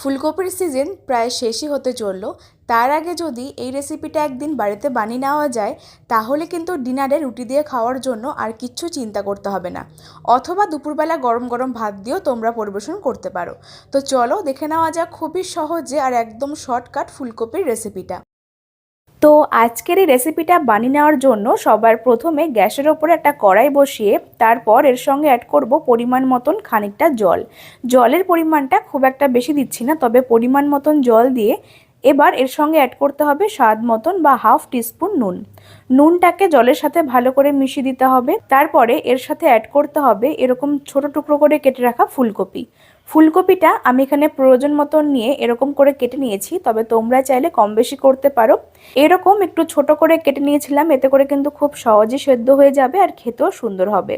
ফুলকপির সিজন প্রায় শেষই হতে চলল। তার আগে যদি এই রেসিপিটা একদিন বাড়িতে বানিয়ে নেওয়া যায়, তাহলে কিন্তু ডিনারে রুটি দিয়ে খাওয়ার জন্য আর কিচ্ছু চিন্তা করতে হবে না। অথবা দুপুরবেলা গরম গরম ভাত দিয়েও তোমরা পরিবেশন করতে পারো। তো চলো দেখে নেওয়া যাক খুবই সহজে আর একদম শর্টকাট ফুলকপির রেসিপিটা। তো আজকের এই রেসিপিটা বানিয়ে নেওয়ার জন্য সবার প্রথমে গ্যাসের ওপরে একটা কড়াই বসিয়ে তারপর এর সঙ্গে অ্যাড করব পরিমাণ মতন খানিকটা জল। জলের পরিমাণটা খুব একটা বেশি দিচ্ছি না, তবে পরিমাণ মতন জল দিয়ে এবার এর সঙ্গে অ্যাড করতে হবে স্বাদ মতন বা হাফ টিস্পুন নুন। নুনটাকে জলের সাথে ভালো করে মিশিয়ে দিতে হবে। তারপরে এর সাথে অ্যাড করতে হবে এরকম ছোট টুকরো করে কেটে রাখা ফুলকপি। ফুলকপিটা আমি এখানে প্রয়োজন মতন নিয়ে এরকম করে কেটে নিয়েছি, তবে তোমরা চাইলে কম বেশি করতে পারো। এরকম একটু ছোট করে কেটে নিয়েছিলাম, এতে করে কিন্তু খুব সহজে সেদ্ধ হয়ে যাবে আর খেতেও সুন্দর হবে।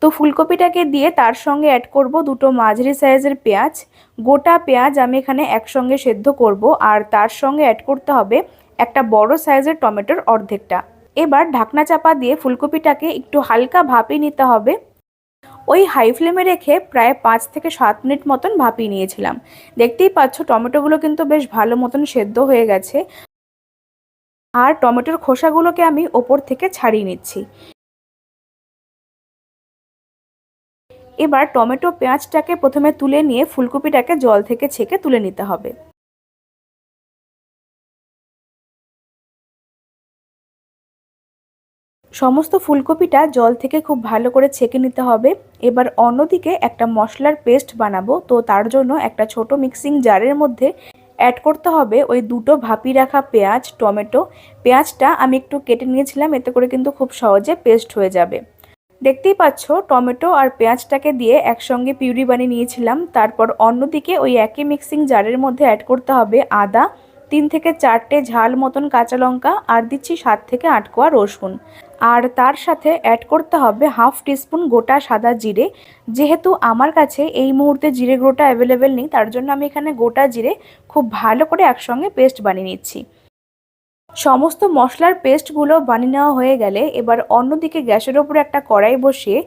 তো ফুলকপিটাকে দিয়ে তার সঙ্গে অ্যাড করব দুটো মাঝারি সাইজের পেঁয়াজ। গোটা পেঁয়াজ আমি এখানে একসঙ্গে সেদ্ধ করব, আর তার সঙ্গে অ্যাড করতে হবে একটা বড় সাইজের টমেটোর অর্ধেকটা। এবার ঢাকনা চাপা দিয়ে ফুলকপিটাকে একটু হালকা ভাপিয়ে নিতে হবে। ওই হাই ফ্লেমে রেখে প্রায় পাঁচ থেকে সাত মিনিট মতন ভাপিয়ে নিয়েছিলাম। দেখতেই পাচ্ছ টমেটোগুলো কিন্তু বেশ ভালো মতন সেদ্ধ হয়ে গেছে। আর টমেটোর খোসাগুলোকে আমি ওপর থেকে ছাড়িয়ে নিচ্ছি। এবার টমেটো পেঁয়াজটাকে প্রথমে তুলে নিয়ে ফুলকপিটাকে জল থেকে ছেঁকে তুলে নিতে হবে। সমস্ত ফুলকপিটা জল থেকে খুব ভালো করে ছেঁকে নিতে হবে। এবার অন্যদিকে একটা মশলার পেস্ট বানাবো। তো তার জন্য একটা ছোট মিক্সিং জারের মধ্যে অ্যাড করতে হবে ওই দুটো ভাপি রাখা পেঁয়াজ, টমেটো। পেঁয়াজটা আমি একটু কেটে নিয়েছিলাম, এতে করে কিন্তু খুব সহজে পেস্ট হয়ে যাবে। দেখতেই পাচ্ছ, টমেটো আর পেঁয়াজটাকে দিয়ে একসঙ্গে পিউরি বানিয়ে নিয়েছিলাম। তারপর অন্যদিকে ওই একই মিক্সিং জারের মধ্যে অ্যাড করতে হবে আদা। তিন থেকে চারটে ঝাল মতন কাঁচা লঙ্কা, আর দিচ্ছি সাত থেকে আট কোয়া রসুন। আর তার সাথে অ্যাড করতে হবে হাফ টিস্পুন গোটা সাদা জিরে। যেহেতু আমার কাছে এই মুহূর্তে জিরে গুঁড়োটা অ্যাভেলেবেল নেই, তার জন্য আমি এখানে গোটা জিরে খুব ভালো করে একসঙ্গে পেস্ট বানিয়ে নিচ্ছি। সমস্ত মশলার পেস্টগুলো বানিয়ে নেওয়া হয়ে গেলে এবার অন্যদিকে গ্যাসের ওপরে একটা কড়াই বসিয়ে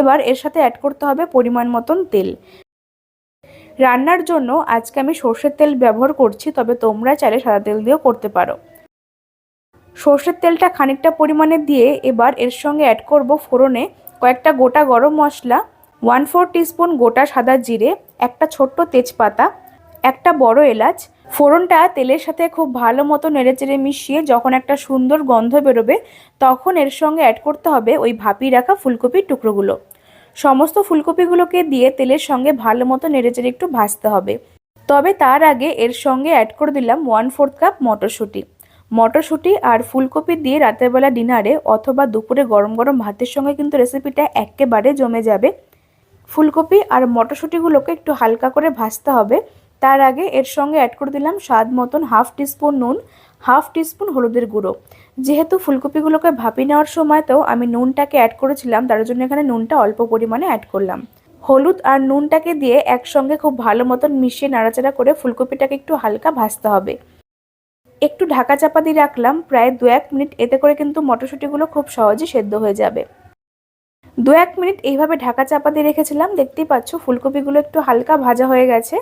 এবার এর সাথে অ্যাড করতে হবে পরিমাণ মতন তেল। রান্নার জন্য আজকে আমি সর্ষের তেল ব্যবহার করছি, তবে তোমরা চাইলে সাদা তেল দিয়েও করতে পারো। সর্ষের তেলটা খানিকটা পরিমাণে দিয়ে এবার এর সঙ্গে অ্যাড করব ফোড়নে কয়েকটা গোটা গরম মশলা ওয়ান ফোর টিস্পুন গোটা সাদা জিরে, একটা ছোট্ট তেজপাতা, একটা বড় এলাচ। ফোড়নটা তেলের সাথে খুব ভালো মতো নেড়েচেড়ে মিশিয়ে যখন একটা সুন্দর গন্ধ বেরোবে, তখন এর সঙ্গে অ্যাড করতে হবে ওই ভাপিয়ে রাখা ফুলকপির টুকরোগুলো। সমস্ত ফুলকপিগুলোকে দিয়ে তেলের সঙ্গে ভালো মতো নেড়েচেড়ে একটু ভাজতে হবে। তবে তার আগে এর সঙ্গে অ্যাড করে দিলাম ওয়ান ফোর্থ কাপ মটরশুঁটি। মটরশুঁটি আর ফুলকপি দিয়ে রাতের বেলা ডিনারে অথবা দুপুরে গরম গরম ভাতের সঙ্গে কিন্তু রেসিপিটা একেবারে জমে যাবে। ফুলকপি আর মটরশুঁটিগুলোকে একটু হালকা করে ভাজতে হবে। তার আগে এর সঙ্গে অ্যাড করে দিলাম স্বাদ মতন হাফ টিস্পুন নুন হাফ টিস্পুন হলুদের গুঁড়ো। যেহেতু ফুলকপিগুলোকে ভাপি নেওয়ার সময়তেও আমি নুনটাকে অ্যাড করেছিলাম, তার জন্য এখানে নুনটা অল্প পরিমাণে অ্যাড করলাম। হলুদ আর নুনটাকে দিয়ে একসঙ্গে খুব ভালো মতন মিশিয়ে নাড়াচাড়া করে ফুলকপিটাকে একটু হালকা ভাজতে হবে। একটু ঢাকা চাপা দিয়ে রাখলাম, প্রায় দু এক মিনিট। এতে করে কিন্তু মটরশুঁটিগুলো খুব সহজে সেদ্ধ হয়ে যাবে। দু এক মিনিট এইভাবে ঢাকা চাপা দিয়ে রেখেছিলাম। দেখতেই পাচ্ছ, ফুলকপিগুলো একটু হালকা ভাজা হয়ে গেছে।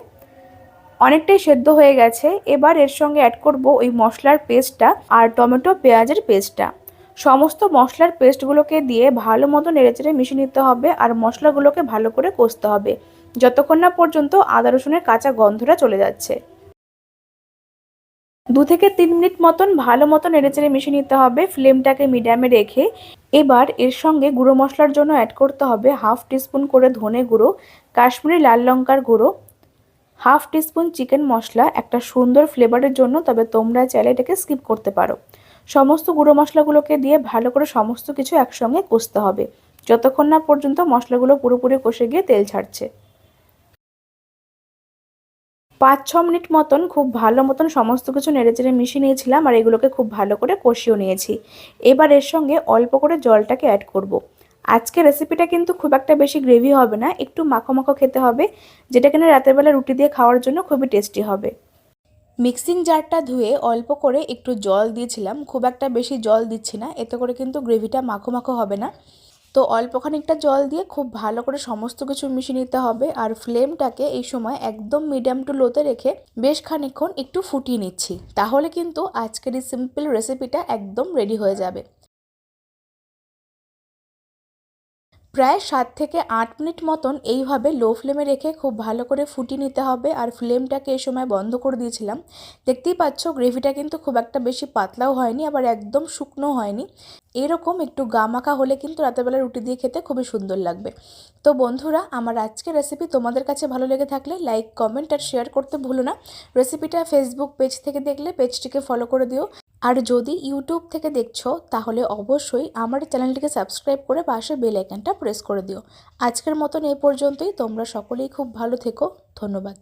অনেকটাই সেদ্ধ হয়ে গেছে। এবার এর সঙ্গে অ্যাড করব ওই মশলার পেস্টটা আর টমেটো পেঁয়াজের পেস্টটা। সমস্ত মশলার পেস্টগুলোকে দিয়ে ভালো মতো নেড়েচেড়ে মিশিয়ে নিতে হবে আর মশলাগুলোকে ভালো করে কষতে হবে। যতক্ষণ না পর্যন্ত আদা রসুনের কাঁচা গন্ধটা চলে যাচ্ছে। দু থেকে তিন মিনিট মতন ভালো মতো নেড়েচেড়ে মিশিয়ে নিতে হবে। ফ্লেমটাকে মিডিয়ামে রেখে এবার এর সঙ্গে গুঁড়ো মশলার জন্য অ্যাড করতে হবে হাফ টিস্পুন করে ধনে গুঁড়ো, কাশ্মীরি লাল লঙ্কার গুঁড়ো, হাফ টিস্পুন চিকেন মশলা, একটা সুন্দর ফ্লেভারের জন্য, তবে তোমরা চাইলে এটাকে স্কিপ করতে পারো। সমস্ত গুঁড়ো মশলাগুলোকে দিয়ে ভালো করে সমস্ত কিছু একসঙ্গে কষতে হবে। যতক্ষণ না পর্যন্ত মশলাগুলো পুরোপুরি কষে গিয়ে তেল ছাড়ছে। পাঁচ ছ মিনিট মতন খুব ভালো মতন সমস্ত কিছু নেড়েচেড়ে মিশিয়ে নিয়েছিলাম আর এগুলোকে খুব ভালো করে কষিয়েও নিয়েছি। এবার এর সঙ্গে অল্প করে জলটাকে অ্যাড করব। আজকে রেসিপিটা কিন্তু খুব একটা বেশি গ্রেভি হবে না, একটু মাখো মাখো খেতে হবে, যেটা কিনা রাতের বেলা রুটি দিয়ে খাওয়ার জন্য খুবই টেস্টি হবে। মিক্সিং জারটা ধুয়ে অল্প করে একটু জল দিয়েছিলাম, খুব একটা বেশি জল দিচ্ছি না, এতে করে কিন্তু গ্রেভিটা মাখো মাখো হবে না। তো অল্প খানিকটা জল দিয়ে খুব ভালো করে সমস্ত কিছু মিশিয়ে নিতে হবে আর ফ্লেমটাকে এই সময় একদম মিডিয়াম টু লোতে রেখে বেশ খানিক্ষণ একটু ফুটিয়ে নিচ্ছি। তাহলে কিন্তু আজকের এই সিম্পল রেসিপিটা একদম রেডি হয়ে যাবে। প্রায় সাত থেকে আট মিনিট মতন এইভাবে লো ফ্লেমে রেখে খুব ভালো করে ফুটিয়ে নিতে হবে আর ফ্লেমটাকে এই সময় বন্ধ করে দিয়েছিলাম। দেখতেই পাচ্ছ, গ্রেভিটা কিন্তু খুব একটা বেশি পাতলাও হয়নি, আবার একদম শুকনো হয়নি। এরকম একটু গামাখা হলে কিন্তু রাতেরবেলা রুটি দিয়ে খেতে খুবই সুন্দর লাগবে। তো বন্ধুরা, আমার আজকের রেসিপি তোমাদের কাছে ভালো লেগে থাকলে লাইক কমেন্ট আর শেয়ার করতে ভুলো না। রেসিপিটা ফেসবুক পেজ থেকে দেখলে পেজটিকে ফলো করে দিও। আর যদি ইউটিউব থেকে দেখছ, তাহলে অবশ্যই আমার চ্যানেলটিকে সাবস্ক্রাইব করে পাশে বেল আইকনটা প্রেস করে দিও। আজকের মতন এই পর্যন্তই, তোমরা সকলেই খুব ভালো থেকো, ধন্যবাদ।